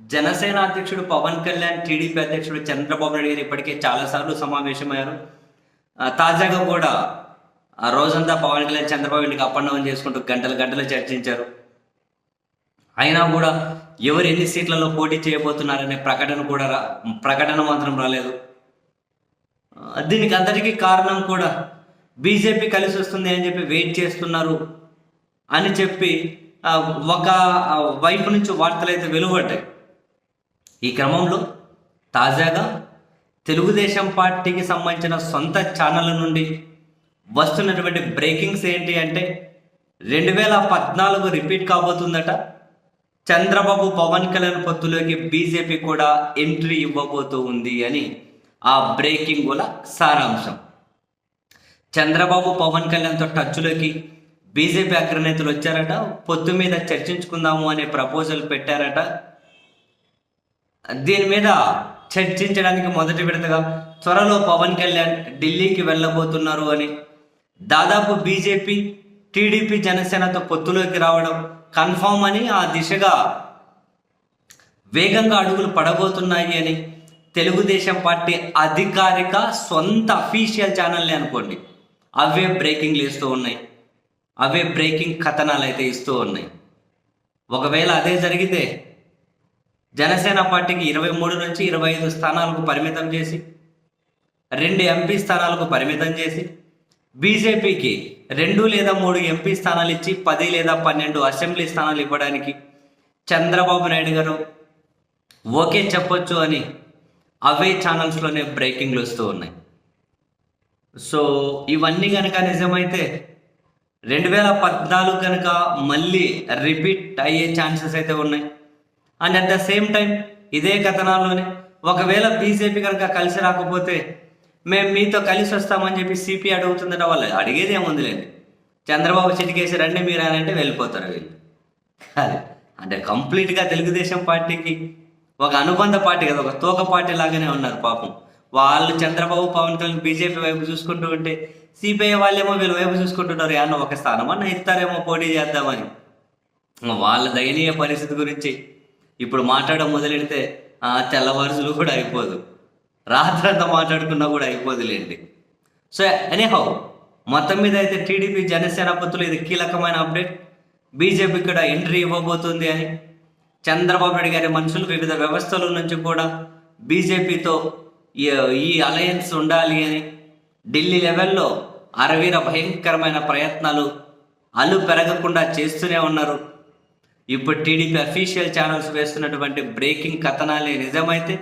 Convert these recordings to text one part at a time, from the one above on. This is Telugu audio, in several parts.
జనసేన అధ్యక్షుడు పవన్ కళ్యాణ్ టీడీపీ అధ్యక్షుడు చంద్రబాబు నాయుడు గారు ఇప్పటికే చాలాసార్లు సమావేశమయ్యారు. తాజాగా కూడా ఆ రోజంతా పవన్ కళ్యాణ్ చంద్రబాబు ఇంటికి అప్పండవం చేసుకుంటూ గంటలు గంటలు చర్చించారు. అయినా కూడా ఎవరు ఎన్ని సీట్లలో పోటీ చేయబోతున్నారనే ప్రకటన కూడా రా ప్రకటన మాత్రం రాలేదు. దీనికి అందరికీ కారణం కూడా బీజేపీ కలిసి వస్తుంది అని చెప్పి వెయిట్ చేస్తున్నారు అని చెప్పి ఒక వైపు నుంచి వార్తలు అయితే వెలువడ్డాయి. ఈ క్రమంలో తాజాగా తెలుగుదేశం పార్టీకి సంబంధించిన సొంత ఛానళ్ళ నుండి వస్తున్నటువంటి బ్రేకింగ్స్ ఏంటి అంటే రెండు వేల పద్నాలుగు రిపీట్ కాబోతుందట. చంద్రబాబు పవన్ కళ్యాణ్ పొత్తులోకి బీజేపీ కూడా ఎంట్రీ ఇవ్వబోతూ ఉంది అని ఆ బ్రేకింగ్ కూడా సారాంశం. చంద్రబాబు పవన్ కళ్యాణ్తో టచ్లోకి బీజేపీ అగ్రనేతలు వచ్చారట. పొత్తు మీద చర్చించుకుందాము అనే ప్రపోజల్ పెట్టారట. దీని మీద చర్చించడానికి మొదటి విడతగా త్వరలో పవన్ కళ్యాణ్ ఢిల్లీకి వెళ్ళబోతున్నారు అని. దాదాపు బీజేపీ టీడీపీ జనసేనతో పొత్తులోకి రావడం కన్ఫామ్ అని ఆ దిశగా వేగంగా అడుగులు పడబోతున్నాయి అని తెలుగుదేశం పార్టీ అధికారిక సొంత అఫీషియల్ ఛానల్ని అనుకోండి. అవే బ్రేకింగ్లు ఇస్తూ ఉన్నాయి. అవే బ్రేకింగ్ కథనాలు అయితే ఇస్తూ ఉన్నాయి. ఒకవేళ అదే జరిగితే జనసేన పార్టీకి ఇరవై మూడు నుంచి ఇరవై ఐదు స్థానాలకు పరిమితం చేసి రెండు ఎంపీ స్థానాలకు పరిమితం చేసి బీజేపీకి రెండు లేదా మూడు ఎంపీ స్థానాలు ఇచ్చి పది లేదా పన్నెండు అసెంబ్లీ స్థానాలు ఇవ్వడానికి చంద్రబాబు నాయుడు గారు ఓకే చెప్పొచ్చు అని అవే ఛానల్స్లోనే బ్రేకింగ్లు వస్తూ ఉన్నాయి. సో ఇవన్నీ కనుక నిజమైతే రెండు వేల పద్నాలుగు కనుక మళ్ళీ రిపీట్ అయ్యే ఛాన్సెస్ అయితే ఉన్నాయి. And at the same time ఇదే కథనాల్లోనే ఒకవేళ బీజేపీ కనుక కలిసి రాకపోతే మేము మీతో కలిసి వస్తామని చెప్పి సిపి అడుగుతుందట వాళ్ళు. అడిగేది ఏముందిలేండి? చంద్రబాబు చిటికేసి రండి మీరు అని అంటే వెళ్ళిపోతారు వీళ్ళు. అదే అంటే కంప్లీట్గా తెలుగుదేశం పార్టీకి ఒక అనుబంధ పార్టీ కదా ఒక తోక పార్టీ లాగానే ఉన్నారు పాపం. వాళ్ళు చంద్రబాబు పవన్ కళ్యాణ్ బీజేపీ వైపు చూసుకుంటూ ఉంటే సిపిఐ వాళ్ళేమో వీళ్ళ వైపు చూసుకుంటున్నారు. ఏమన్నా ఒక స్థానం అన్న ఇస్తారేమో పోటీ చేద్దామని. వాళ్ళ దయనీయ పరిస్థితి గురించి ఇప్పుడు మాట్లాడడం మొదలెడితే ఆ తెల్లవారుజులు కూడా అయిపోదు. రాత్రంతా మాట్లాడుకున్నా కూడా అయిపోదులేండి. సో ఎనీహౌ మొత్తం మీద అయితే టీడీపీ జనసేన పొత్తులు ఇది కీలకమైన అప్డేట్. బీజేపీ కూడా ఎంట్రీ ఇవ్వబోతుంది అని. చంద్రబాబు నాయుడు గారి మనుషులు వివిధ వ్యవస్థల నుంచి కూడా బీజేపీతో ఈ ఈ అలయన్స్ ఉండాలి అని. ఢిల్లీ లెవెల్లో అరవీర భయంకరమైన ప్రయత్నాలు అలు పెరగకుండా చేస్తూనే ఉన్నారు. ఇప్పుడు టీడీపీ అఫీషియల్ ఛానల్స్ వేస్తున్నటువంటి బ్రేకింగ్ కథనాలే నిజమైతే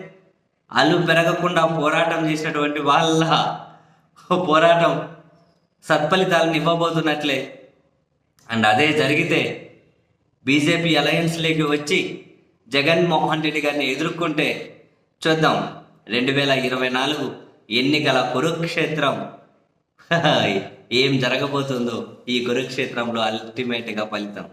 అల్లు పెరగకుండా పోరాటం చేసినటువంటి వాళ్ళ పోరాటం సత్ఫలితాలను ఇవ్వబోతున్నట్లే. అండ్ అదే జరిగితే బీజేపీ అలయన్స్లోకి వచ్చి జగన్మోహన్ రెడ్డి గారిని ఎదుర్కొంటే చూద్దాం. రెండు వేల ఇరవై నాలుగు ఎన్నికల కురుక్షేత్రం ఏం జరగబోతుందో ఈ కురుక్షేత్రంలో అల్టిమేట్గా ఫలితం.